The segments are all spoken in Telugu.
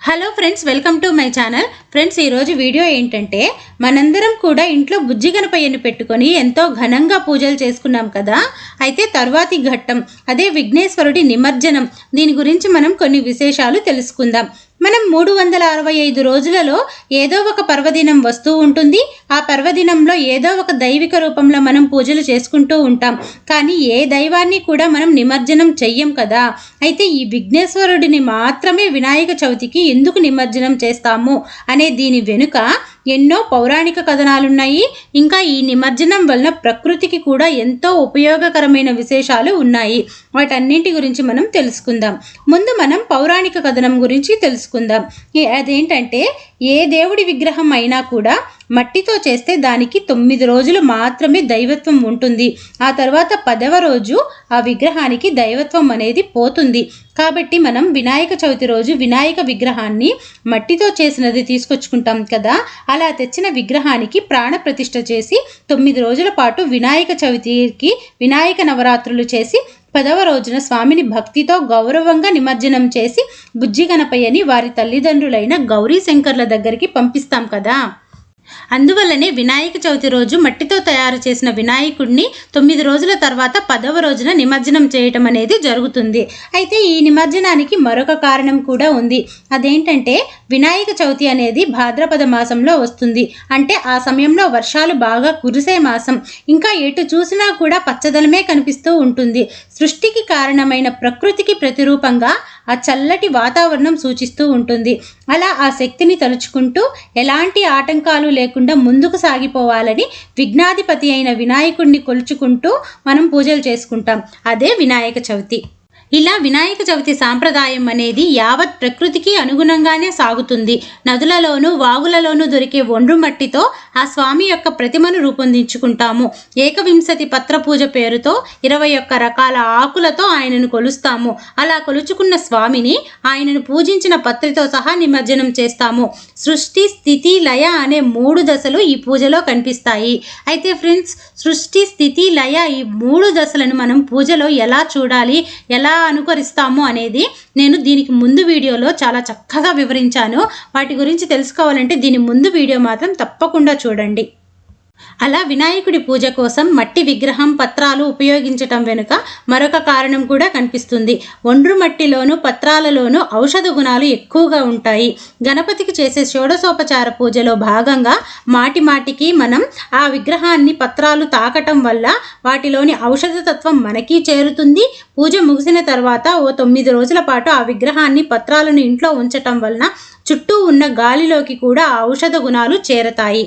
Hello friends welcome to my channel friends ఈరోజు వీడియో ఏంటంటే మనందరం కూడా ఇంట్లో బుజ్జి గణపయ్యను పెట్టుకొని ఎంతో ఘనంగా పూజలు చేసుకున్నాం కదా. అయితే తర్వాతి ఘట్టం అదే విఘ్నేశ్వరుడి నిమజ్జనం. దీని గురించి మనం కొన్ని విశేషాలు తెలుసుకుందాం. మనం మూడు వందల అరవై ఐదు రోజులలో ఏదో ఒక పర్వదినం వస్తూ ఉంటుంది. ఆ పర్వదినంలో ఏదో ఒక దైవిక రూపంలో మనం పూజలు చేసుకుంటూ ఉంటాం. కానీ ఏ దైవాన్ని కూడా మనం నిమజ్జనం చెయ్యం కదా? అయితే ఈ విఘ్నేశ్వరుడిని మాత్రమే వినాయక చవితికి ఎందుకు నిమజ్జనం చేస్తాము? అనే దీని వెనుక ఎన్నో పౌరాణిక కథనాలున్నాయి. ఇంకా ఈ నిమజ్జనం వలన ప్రకృతికి కూడా ఎంతో ఉపయోగకరమైన విశేషాలు ఉన్నాయి. వాటన్నింటి గురించి మనం తెలుసుకుందాం. ముందు మనం పౌరాణిక కథనం గురించి తెలుసుకుందాం. అదేంటంటే ఏ దేవుడి విగ్రహం అయినా కూడా మట్టితో చేస్తే దానికి తొమ్మిది రోజులు మాత్రమే దైవత్వం ఉంటుంది. ఆ తర్వాత పదవ రోజు ఆ విగ్రహానికి దైవత్వం అనేది పోతుంది. కాబట్టి మనం వినాయక చవితి రోజు వినాయక విగ్రహాన్ని మట్టితో చేసినది తీసుకొచ్చుకుంటాం కదా. అలా తెచ్చిన విగ్రహానికి ప్రాణప్రతిష్ఠ చేసి తొమ్మిది రోజుల పాటు వినాయక చవితికి వినాయక నవరాత్రులు చేసి పదవ రోజున స్వామిని భక్తితో గౌరవంగా నిమజ్జనం చేసి బుజ్జి గణపయ్యని వారి తల్లిదండ్రులైన గౌరీ శంకర్ల దగ్గరికి పంపిస్తాం కదా. అందువల్లనే వినాయక చవితి రోజు మట్టితో తయారు చేసిన వినాయకుడిని తొమ్మిది రోజుల తర్వాత పదవ రోజున నిమజ్జనం చేయటం అనేది జరుగుతుంది. అయితే ఈ నిమజ్జనానికి మరొక కారణం కూడా ఉంది. అదేంటంటే వినాయక చవితి అనేది భాద్రపద మాసంలో వస్తుంది. అంటే ఆ సమయంలో వర్షాలు బాగా కురిసే మాసం. ఇంకా ఎటు చూసినా కూడా పచ్చదనమే కనిపిస్తూ ఉంటుంది. సృష్టికి కారణమైన ప్రకృతికి ప్రతిరూపంగా ఆ చల్లటి వాతావరణం సూచిస్తూ ఉంటుంది. అలా ఆ శక్తిని తలుచుకుంటూ ఎలాంటి ఆటంకాలు లేకుండా ముందుకు సాగిపోవాలని విఘ్నాధిపతి అయిన వినాయకుడిని కొలుచుకుంటూ మనం పూజలు చేసుకుంటాం. అదే వినాయక చవితి. ఇలా వినాయక చవితి సాంప్రదాయం అనేది యావత్ ప్రకృతికి అనుగుణంగానే సాగుతుంది. నదులలోనూ వాగులలోనూ దొరికే ఒండ్రు మట్టితో ఆ స్వామి యొక్క ప్రతిమను రూపొందించుకుంటాము. ఏకవింశతి పత్ర పూజ పేరుతో ఇరవై ఒక్క రకాల ఆకులతో ఆయనను కొలుస్తాము. అలా కొలుచుకున్న స్వామిని ఆయనను పూజించిన పత్రితో సహా నిమజ్జనం చేస్తాము. సృష్టి స్థితి లయ అనే మూడు దశలు ఈ పూజలో కనిపిస్తాయి. అయితే ఫ్రెండ్స్ సృష్టి స్థితి లయ ఈ మూడు దశలను మనం పూజలో ఎలా చూడాలి? ఎలా అనుకరిస్తాము అనేది నేను దీనికి ముందు వీడియోలో చాలా చక్కగా వివరించాను. వాటి గురించి తెలుసుకోవాలంటే దీని ముందు వీడియో మాత్రం తప్పకుండా చూడండి. అలా వినాయకుడి పూజ కోసం మట్టి విగ్రహం పత్రాలు ఉపయోగించటం వెనుక మరొక కారణం కూడా కనిపిస్తుంది. ఒండ్రు మట్టిలోను పత్రాలలోనూ ఔషధ గుణాలు ఎక్కువగా ఉంటాయి. గణపతికి చేసే షోడశోపచార పూజలో భాగంగా మాటి మాటికి మనం ఆ విగ్రహాన్ని పత్రాలు తాకటం వల్ల వాటిలోని ఔషధ తత్వం మనకి చేరుతుంది. పూజ ముగిసిన తర్వాత ఓ తొమ్మిది రోజుల పాటు ఆ విగ్రహాన్ని పత్రాలను ఇంట్లో ఉంచటం వలన చుట్టూ ఉన్న గాలిలోకి కూడా ఆ ఔషధ గుణాలు చేరతాయి.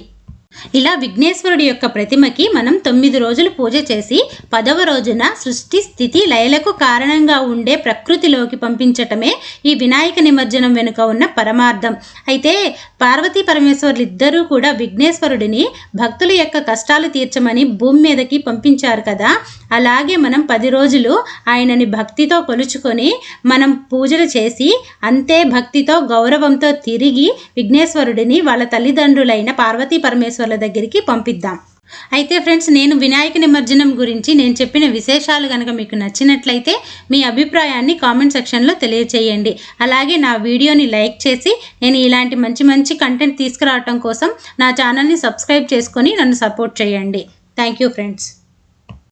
ఇలా విఘ్నేశ్వరుడి యొక్క ప్రతిమకి మనం తొమ్మిది రోజులు పూజ చేసి పదవ రోజున సృష్టి స్థితి లయలకు కారణంగా ఉండే ప్రకృతిలోకి పంపించటమే ఈ వినాయక నిమజ్జనం వెనుక ఉన్న పరమార్థం. అయితే పార్వతీ పరమేశ్వర్లు ఇద్దరూ కూడా విఘ్నేశ్వరుడిని భక్తుల యొక్క కష్టాలు తీర్చమని భూమి మీదకి పంపించారు కదా. అలాగే మనం పది రోజులు ఆయనని భక్తితో కొలుచుకొని మనం పూజలు చేసి అంతే భక్తితో గౌరవంతో తిరిగి విఘ్నేశ్వరుడిని వాళ్ళ తల్లిదండ్రులైన పార్వతీ పరమేశ్వరుల దగ్గరికి పంపిద్దాం. అయితే ఫ్రెండ్స్ నేను వినాయక నిమజ్జనం గురించి నేను చెప్పిన విశేషాలు కనుక మీకు నచ్చినట్లయితే మీ అభిప్రాయాన్ని కామెంట్ సెక్షన్లో తెలియచేయండి. అలాగే నా వీడియోని లైక్ చేసి నేను ఇలాంటి మంచి మంచి కంటెంట్ తీసుకురావటం కోసం నా ఛానల్ని సబ్స్క్రైబ్ చేసుకొని నన్ను సపోర్ట్ చేయండి. Thank you friends.